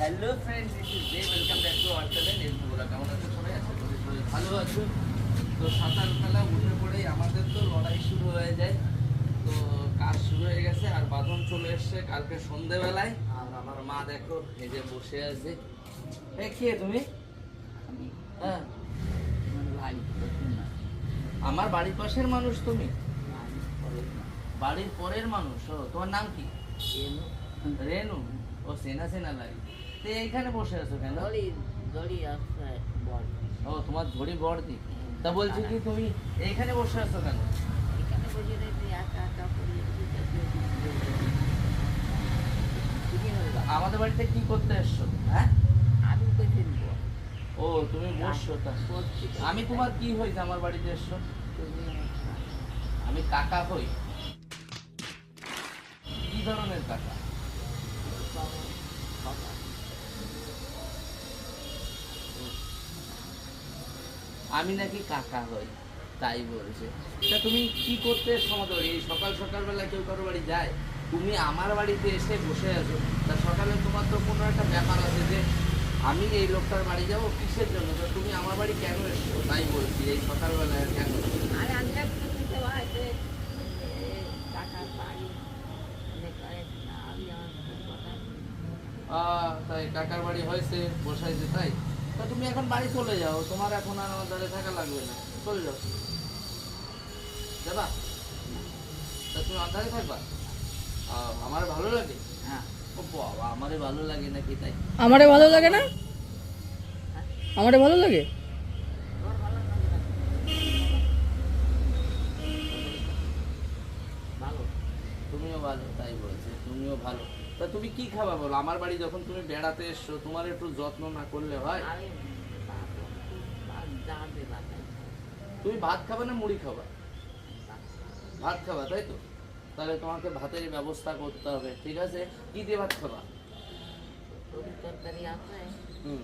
Hello friend this is day welcome back to our channel এই বন্ধুরা কেমন আছো সবাই? আশা করি সবাই ভালো আছো। তো সকালবেলা উঠে পড়েই আমাদের তো লড়াই শুরু হয়ে যায়। তো কাজ শুরু হয়ে গেছে আর বাঁধন চলে এসছে কালকে সন্ধেবেলায়। আর আমার মা দেখো এই যে বসে আছে। এ কে তুমি? হ্যাঁ। আমার বাড়ির পাশের মানুষ তুমি? বাড়ির পরের মানুষ তোমার নাম কি? রেনু। ও সেনা সেনা লাগে তো এইখানে বসে আছো কেন? ও তোমার ঝড়ি বড়দি তা বলছি কি তুমি এইখানে বসে আছো কেন? আমাদের বাড়িতে কি করতে এসছো? হ্যাঁ? ও তুমি বসছো তা। আমি তোমার কি হয়েছে আমার বাড়িতে এসছো? আমি কাকা হই। কি ধরনের কাকা? আমি নাকি কাকা হই তাই বলছে। তা তুমি কি করতে বাড়ি এই সকাল সকালবেলা কেউ কারও বাড়ি যায়? তুমি আমার বাড়িতে এসে বসে আছো। তা সকালে তোমার তো কোনো একটা ব্যাপার আছে যে আমি এই লোকটার বাড়ি যাব কিসের জন্য? তা তুমি আমার বাড়ি কেন এসছো? তাই বলছি এই সকালবেলায় কেন? আহ, তাই কাকার বাড়ি হয়েছে বসাইছে তাই? তা তুমি এখন বাড়ি চলে যাও তোমার এখন আর আমার দাঁড়িয়ে থাকা লাগবে না। চলে যাও। যাবা? তা তুমি অন্ধারে থাকবা? আমার ভালো লাগে? ও বাবা আমারে ভালো লাগে নাকি তাই? আমারে ভালো লাগে না? আমারে ভালো লাগে? ভালো। তুমিও ভালো তাই বলছে তুমিও ভালো। তা তুমি কি খাবা বলো? আমার বাড়ি যখন তুমি বেড়াতে এসছো তোমার একটু যত্ন না করলে হয়? তুমি ভাত খাবে না মুড়ি খাবা? ভাত খাবা। তাই তো? তাহলে তোমাকে ভাতের ব্যবস্থা করতে হবে ঠিক আছে? কি দিয়ে ভাত খাবা? হুম।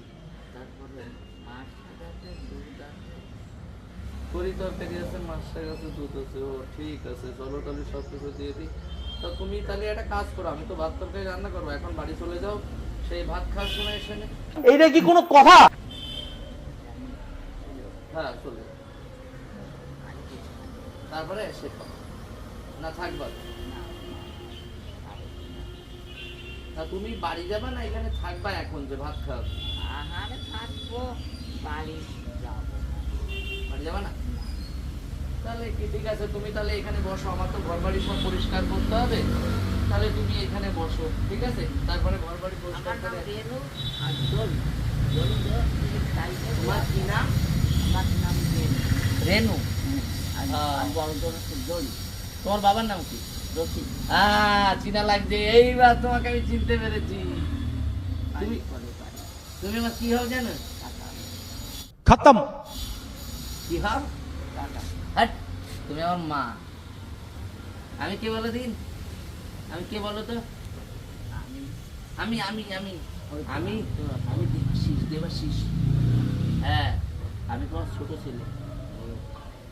করি তরকারি আছে মাছটার আছে দুধ আছে। ও ঠিক আছে। চলো তাহলে সব কিছু দিয়ে দিই। তা তুমি তাহলে একটা কাজ করো আমি তো ভাত তরকারি রান্না করব এখন বাড়ি চলে যাও সেই ভাত খাওয়ার সময় এসে এইটা কি কোনো কথা? হ্যাঁ চলে তারপরে না থাকবা তা তুমি বাড়ি যাবা না এখানে থাকবা এখন যে ভাত খাও বাড়ি যাবা না? তাহলে কি ঠিক আছে? তুমি তাহলে এখানে বসো আমার তো ঘর বাড়ি সব পরিষ্কার করতে হবে। তাহলে তুমি এখানে বসো ঠিক আছে? তারপরে ঘর বাড়ি পরিষ্কার করে তোমার কি নাম? রেনু। তোমার বাবার নাম কি? হ্যাঁ চিনা লাগছে এইবার তোমাকে আমি চিনতে পেরেছি। তুমি তুমি আমার কি হও জানো? খতম। কি হও হ্যাট তুমি আমার মা। আমি কে বলো দিন আমি কে বলো তো? আমি আমি আমি আমি। আমি? দেবাশিস দেবাশিস। হ্যাঁ আমি তোমার ছোট ছেলে।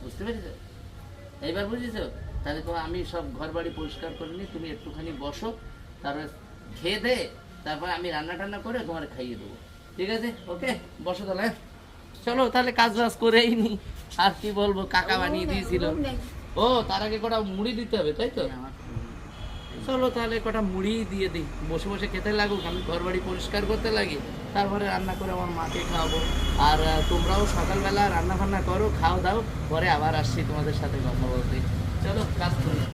বুঝতে পেরেছ? এইবার বুঝেছ? তাহলে তোমার আমি সব ঘর বাড়ি পরিষ্কার করে নিই তুমি একটুখানি বসো তারপরে খেয়ে দে তারপরে আমি রান্না টান্না করে তোমার খাইয়ে দেবো। ঠিক আছে? ওকে বসো তাহলে হ্যাঁ? চলো তাহলে কাজ বাজ করেই নি। আর কি বলব কাকা বানিয়ে দিয়েছিল। ও তার আগে কটা মুড়ি দিতে হবে তাই তো? চলো তাহলে কটা মুড়ি দিয়ে দিই। বসে বসে খেতে লাগুক আমি ঘর বাড়ি পরিষ্কার করতে লাগি। তারপরে রান্না করে আমার মাকে খাওয়াবো। আর তোমরাও সকালবেলা রান্না ফান্না করো খাও দাও পরে আবার আসছি তোমাদের সাথে কথা বলতে। চলো কাজ করি।